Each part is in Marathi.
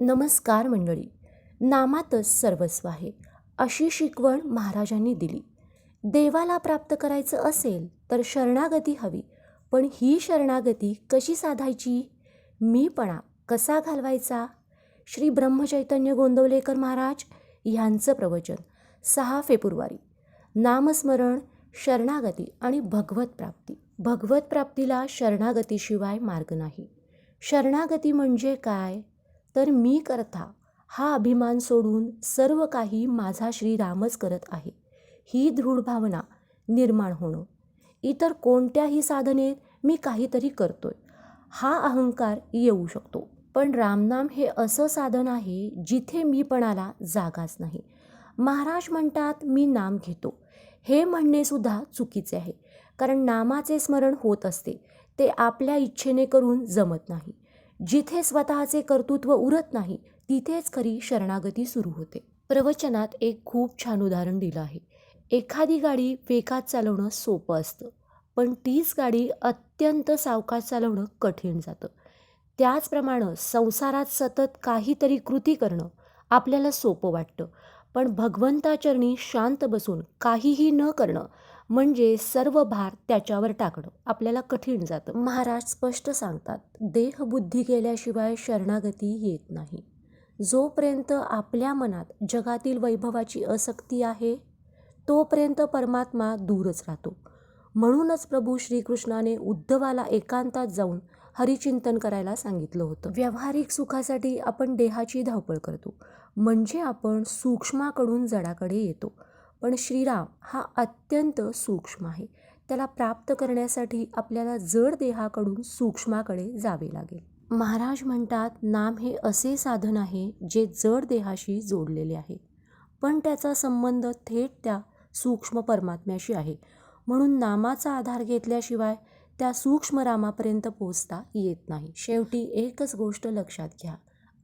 नमस्कार मंडळी. नामातच सर्वस्व आहे अशी शिकवण महाराजांनी दिली. देवाला प्राप्त करायचं असेल तर शरणागती हवी पण ही शरणागती कशी साधायची? मीपणा कसा घालवायचा? श्री ब्रह्मचैतन्य गोंदवलेकर महाराज यांचं प्रवचन सहा फेब्रुवारी. नामस्मरण शरणागती आणि भगवत प्राप्ती. भगवत प्राप्तीला शरणागतीशिवाय मार्ग नाही. शरणागती म्हणजे काय? तर मी करता हा अभिमान सोडून सर्व काही माझा श्रीरामच करत आहे. ही दृढ भावना निर्माण होणं. इतर कोणत्याही साधनेत मी काहीतरी करतोय. हा अहंकार येऊ शकतो. पण रामनाम हे असं साधन आहे जिथे मीपणाला जागाच नाही. महाराज म्हणतात मी नाम घेतो. हे म्हणणेसुद्धा चुकीचे आहे. कारण नामाचे स्मरण होत असते. ते आपल्या इच्छेने करून जमत नाही. जिथे स्वतःचे कर्तृत्व उरत नाही तिथेच खरी शरणागती सुरू होते. प्रवचनात एक खूप छान उदाहरण दिलं आहे. एखादी गाडी वेगात चालवणं सोपं असतं पण तीच गाडी अत्यंत सावकाश चालवणं कठीण जातं. त्याचप्रमाणे संसारात सतत काहीतरी कृती करणं आपल्याला सोपं वाटतं पण भगवंताचरणी शांत बसून काहीही न करणं म्हणजे सर्व भार त्याच्यावर टाकणं. आपल्याला कठीण जातं. महाराज स्पष्ट सांगतात देहबुद्धी गेल्याशिवाय शरणागती येत नाही. जोपर्यंत आपल्या मनात जगातील वैभवाची आसक्ती आहे तोपर्यंत परमात्मा दूरच राहतो. म्हणूनच प्रभू श्रीकृष्णाने उद्धवाला एकांतात जाऊन हरिचिंतन करायला सांगितलं होतं. व्यावहारिक सुखासाठी आपण देहाची धावपळ करतो. म्हणजे आपण सूक्ष्माकडून जडाकडे येतो. पण श्रीराम हा अत्यंत सूक्ष्म आहे. त्याला प्राप्त करण्यासाठी आपल्याला जड देहाकडून सूक्ष्माकडे जावे लागेल. महाराज म्हणतात नाम हे असे साधन आहे जे जड देहाशी जोडलेले आहे. पण त्याचा संबंध थेट त्या सूक्ष्म परमात्म्याशी आहे. म्हणून नामाचा आधार घेतल्याशिवाय त्या सूक्ष्म रामापर्यंत पोचता येत नाही. शेवटी एकच गोष्ट लक्षात घ्या.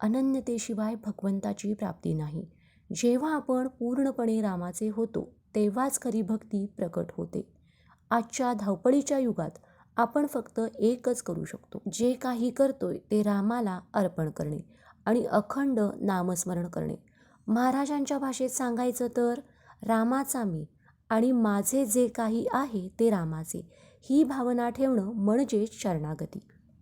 अनन्यतेशिवाय भगवंताची प्राप्ती नाही. जेव्हा आपण पूर्णपणे रामाचे होतो तेव्हाच खरी भक्ती प्रकट होते. आजच्या धावपळीच्या युगात आपण फक्त एकच करू शकतो. जे काही करतोय ते रामाला अर्पण करणे आणि अखंड नामस्मरण करणे. महाराजांच्या भाषेत सांगायचं तर रामाचा मी आणि माझे जे काही आहे ते रामाचे ही भावना ठेवणं म्हणजेच शरणागती.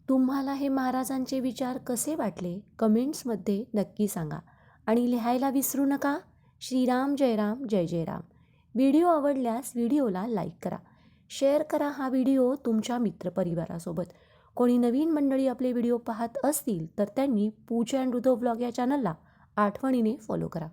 तुम्हाला हे महाराजांचे विचार कसे वाटले? कमेंट्समध्ये नक्की सांगा. आणि लिहायला विसरू नका. श्रीराम जयराम जय जय राम. व्हिडिओ आवडल्यास व्हिडिओला लाईक करा. शेअर करा हा व्हिडिओ तुमच्या मित्रपरिवारासोबत. कोणी नवीन मंडळी आपले व्हिडिओ पाहत असतील तर त्यांनी पूजा अँड रुदो ब्लॉग या चॅनलला आठवणीने फॉलो करा.